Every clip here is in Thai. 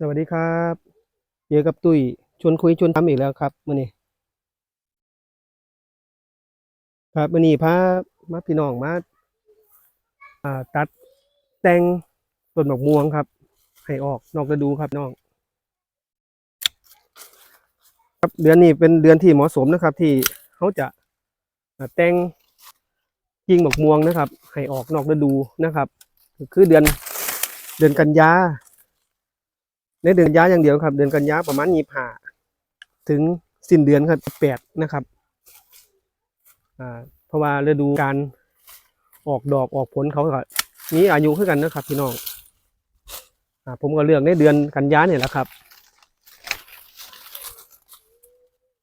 สวัสดีครับเจอกับตุ้ยชวนคุยชวนทำอีกแล้วครับมื่อนี้ครับมื่อนี้พามาพี่น้องมาอ่าตัดแต่งต้นดอกม่วงครับ ให้ออกนอกฤดูครับน้อง ครับเดือนนี้เป็นเดือนที่เหมาะสมนะครับ ที่เขาจะแต่งกิ่งดอกม่วงนะครับ ให้ออกนอกฤดูนะครับ คือเดือนเดือนกันยา ในเดือนกันยาอย่างเดียวครับ เดือนกันยาประมาณยี่ห้าถึงสิ้นเดือนครับแปดนะครับเพราะว่าฤดูการออกดอกออกผลเขาก็มีอายุขึ้นกันนะครับ พี่น้องอผมก็เลือกในเดือนกันยาเนี่ยแหละครับ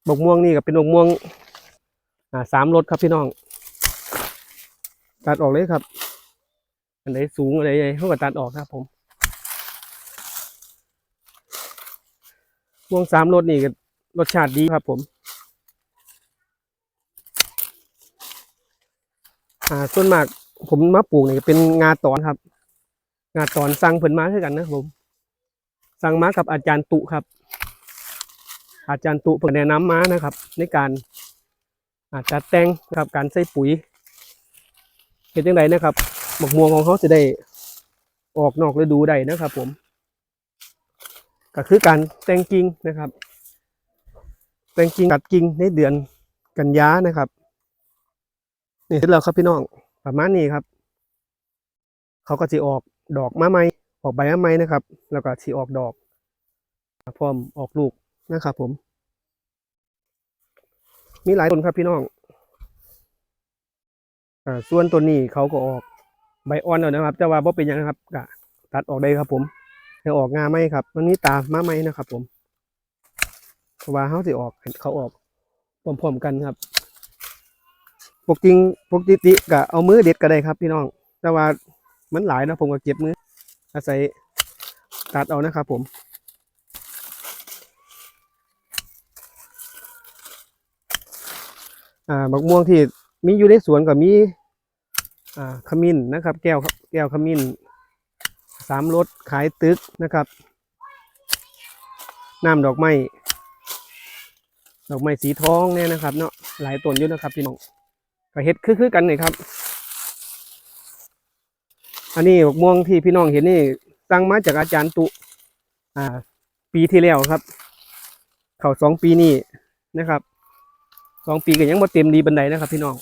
บกม่วงนี่ก็เป็นบกม่วงสามรสครับพี่น้องตัดออกเลยครับ อันไหนสูงอะไรใหญ่เขาก็ตัดออกครับผม วงสามรสนี่ก็รสชาติดีครับผมอ่าส่วนมากผมมาปลูกนี่เป็นงาตอนครับ งาตอนสั่งเพิ่นมาคือกันนะผมสั่งมากับอาจารย์ตุครับ อาจารย์ตุเพิ่นแนะนำมานะครับ ในการอาจัดแต่งนะครับการใส่ปุ๋ยเห็นจังไดนะครับหมกม่วงของเขาจะได้ออกนอกฤดูได้นะครับผม ก็คือการแต่งกิ่งนะครับ แต่งกิ่งตัดกิ่งในเดือนกันยานะครับ นี่เสร็จแล้วครับพี่น้องประมาณนี้ครับ เขาก็จะออกดอกมาใหม่ออกใบมาใหม่นะครับ แล้วก็ที่ออกดอกพร้อมออกลูกนะครับผม มีหลายต้นครับพี่น้องอ่าส่วนต้นนี้เขาก็ออกใบอ่อนแล้วนะครับ แต่ว่าบ่เป็นยังนะครับก็ตัดออกได้ครับผม ให้ออกงาไหมครับ มันมีตามาไหมนะครับ ผมเพราะว่าเขาสิออกเขาออกพร้อมๆกันครับปกติปกติก็เอามือเด็ดก็ได้ครับพี่น้อง แต่ว่ามันหลายนะผมก็เก็บมือ อาศัยตัดเอานะครับผมอ่าบักม่วงที่มีอยู่ในสวนก็มีอ่าขมิ้นนะครับ แก้วแก้วขมิ้น สามรถขายตึกนะครับน้ำดอกไม้ดอกไม้สีทองเนี่ยนะครับเนาะหลายต้นอยู่นะครับพี่น้องก็เฮ็ดคือคือกันนี่ครับ อันนี้ดอกม่วงที่พี่น้องเห็นนี่สั่งมาจากอาจารย์ตุอ่า ปีที่แล้วครับ เขาสองปีนี้นะครับสองปีก็ยังบ่เต็มดีบันไดนะครับ พี่น้อง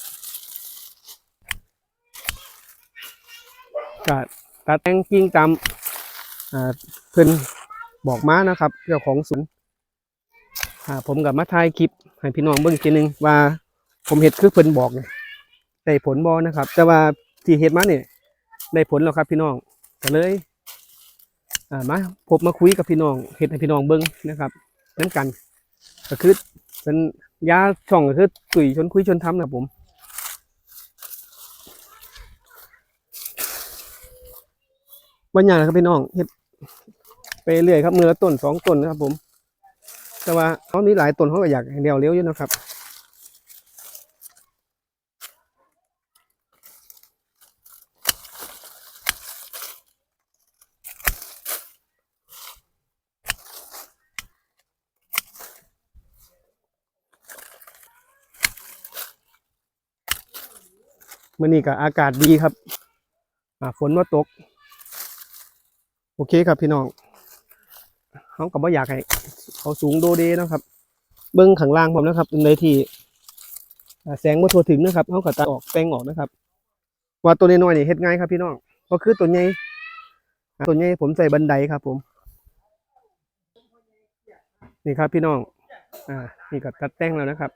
ก็ ตัดแตงกิ่งตามเพิ่นบอกมานะครับ เจ้าของศูนย์ผมกับมาถ่ายคลิป ให้พี่น้องเบิ่งทีหนึงว่าผมเห็ดคือเพิ่นบอกเนี่ยได้ผลบ่นะครับ แต่ว่าที่เห็ดมาเนี่ยได้ผลแล้วครับพี่น้องก็เลยอ่ามาพบมาคุยกับพี่น้องเห็ดให้พี่น้องเบิ่งนะครับน้ำกันก็คือเป็นยาช่องก็คือตุ๋ยชนคุยชนทำนะผม บางอย่างนะครับพี่น้องเฮ็ดไปเรื่อยครับมือละต้นสองต้นนะครับ ผม แต่ว่าเขามีหลายต้นเขาก็อยากให้เดียวเลี้ยวอยู่นะครับมื่อนี้ก็อากาศดีครับฝนมาตก อเคครับพี่น้องเขาก็บ่อยากให้เขาสูงโดเดนะครับ เบิ้งข้างล่างผมนะครับในที่แสงมาทั่วถึงนะครับเขาก็ตัดออกแปลงออกนะครับ ว่าตัวน้อยๆนี่เฮ็ดง่ายครับพี่น้องก็คือตัวใหญ่ตัวใหญ่ผมใส่บันไดครับ ผม นี่ครับพี่น้อง อ่า นี่ก็ตัดแต่งแล้วนะครับ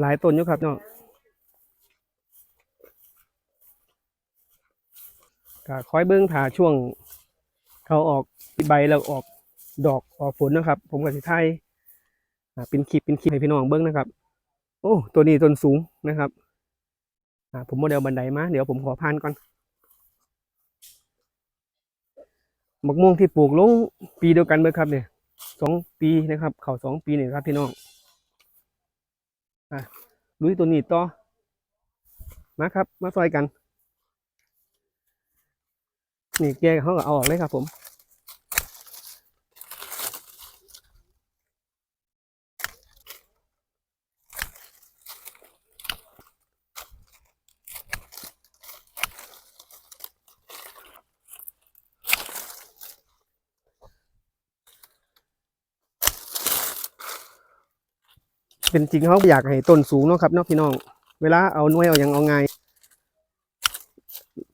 หลายต้นอยู่ครับเนาะ ก็คอยเบิ้งถ่าช่วง เขาออกใบแล้วออกดอกออกผลนะครับ ผมก็สิไทยเป็นคลิปเป็นคลิปให้พี่น้องเบิ้งนะครับ โอ้ตัวนี้ต้นสูงนะครับผมโมเดลบันไดมาเดี๋ยวผมขอพานก่อนมะม่วงที่ปลูกลงปีเดียวกันเบิดครับเนี่ยสองปีนะครับ เขาสองปีเนี่ยครับพี่น้องอะลุยตัวนี้ต่อมาครับ มาซอยกัน นี่แกเขาก็เอาออกเลยครับผมเป็นจริงเขาอยากให้ต้นสูงเนาะครับเนาะพี่น้อง เวลาเอาหน่วยเอาอย่างเอาไง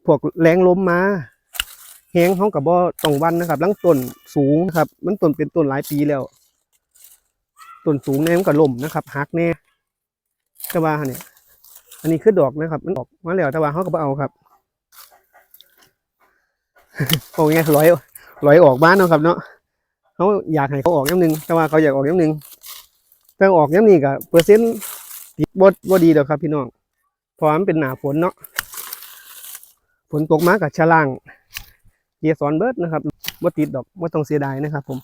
พวกแรงล้มมา แห้งเขากับบ่ต้องวันนะครับลังต้นสูงครับ มันต้นเป็นต้นหลายปีแล้วต้นสูงแน่มันก็ล่มนะครับหักแน่แต่ว่าเนี่ยอันนี้คือดอกนะครับ มันออกมาแล้วแต่ว่าเขาก็บ่เอาครับโอ้ยร้อยร้อยออกบ้านเนาะครับ เนาะเขาอยากให้เขาออกย้ำหนึ่งแต่ว่าเขาอยากออกย้ำหนึ่งแต่ออกย้ำนี่ก็เปอร์เซ็นต์ติดบ่บ่ดีดอครับ พี่น้องเพราะมันเป็นหนาฝนเนาะฝนตกมากับชะล่าง เกียร์สอนเบิร์ดนะครับบ่ติดดอกบ่ต้องเสียดายนะครับ ผม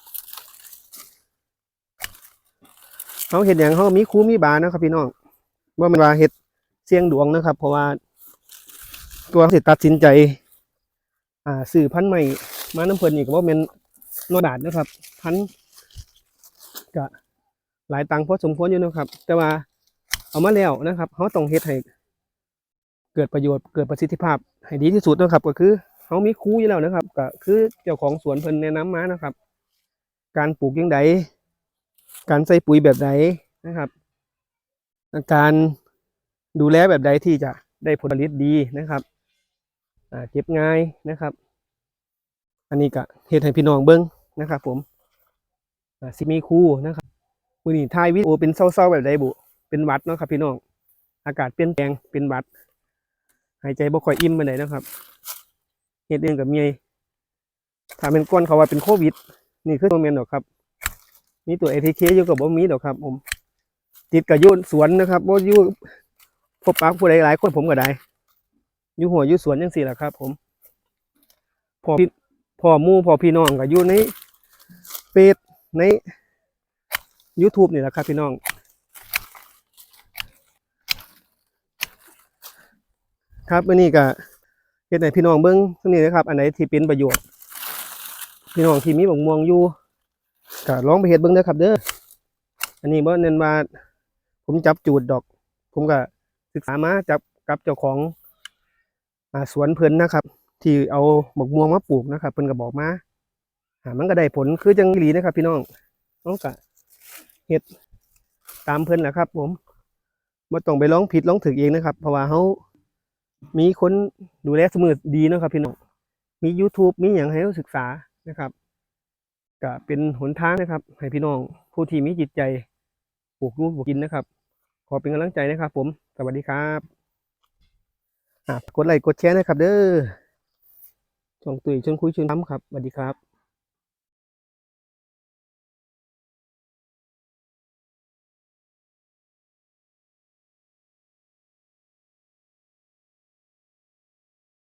เขาเห็ดอย่างเขามีคูมีบานะครับ พี่น้องว่ามันว่าเห็ดเสียงดวงนะครับ เพราะว่าตัวสิตัดสินใจ อ่าสื่อพันใหม่มาน้ำเพลินอีกว่าเป็นนอดาดนะครับ พันกะหลายตังค์พอสมควรอยู่นะครับ แต่ว่าเอามาแล้วนะครับเขาต้องเฮ็ดให้เกิดประโยชน์เกิดประสิทธิภาพให้ดีที่สุดนะครับก็คือ เขามีครูอยู่แล้วนะครับ ก็คือเจ้าของสวนเพิ่นแนะนำมานะครับ การปลูกยังไงการใส่ปุ๋ยแบบใดนนะครับ การดูแลแบบใดที่จะได้ผลผลิตดีนะครับเก็บง่ายนะครับ อันนี้ก็เฮ็ดให้พี่น้องเบิ่งนะครับ ผมอ่าสิมีคูนะครับมือนี้ถ่ายวิโอเป็นเศร้าๆแบบใดบุ เป็นวัดเนาะครับ พี่น้อง อากาศเปลี่ยนแปลงเป็นวัด หายใจบ่ค่อยอิ่มปานใดนะครับ เฮ็ดเองกับเมียถ้าเป็นก้อนเขาว่าเป็นโควิด นี่คือโมเมนต์ดอกครับ มีตัว ATK อยู่กับบ่มีดอกครับ ผม ติดกับยุ่สวนนะครับบ่ยู่พบปะผู้ใดหลายคนผมก็ได้อยู่หัวอยู่สวนจังซี่แหละครับ ผมพอพี่พอมู่พอพี่น้องก็อยู่ในเฟซใน YouTube นี่แหละครับ พี่น้องครับวันนี้ก็ เฮ็ดให้พี่น้องเบิ่งตรงนี้นะครับ อันไหนที่เป็นประโยชน์ พี่น้องที่มีบักม่วงอยู่ก็ลองไปเฮ็ดเบิ่งเด้อครับ เด้ออันนี้บ่เน้นว่าผมจับจูดดอก ผมก็ศึกษามาจับกับเจ้าของอสวนเพิ่นนะครับ ที่เอาบักม่วงมาปลูกนะครับเพิ่นก็บอกมาอ่ามันก็ได้ผลคือจังหลีนะครับ พี่น้องน้องก็เฮ็ดตามเพิ่นแหละครับ ผมบ่ต้องไปร้องผิดร้องถึกเองนะครับ เพราะว่าเฮา มีคนดูแลเสมือดีนะครับพี่น้อง มี YouTube มีอย่างให้เราศึกษานะครับก็เป็นหนทางนะครับ ให้พี่น้องผู้ที่มีจิตใจปลูกรู้ปลูกกินนะครับ ขอเป็นกำลังใจนะครับ ผม สวัสดีครับกดไลค์กดแชร์นะครับ เด้อช่องตุยชวนคุยชวนทำครับสวัสดีครับ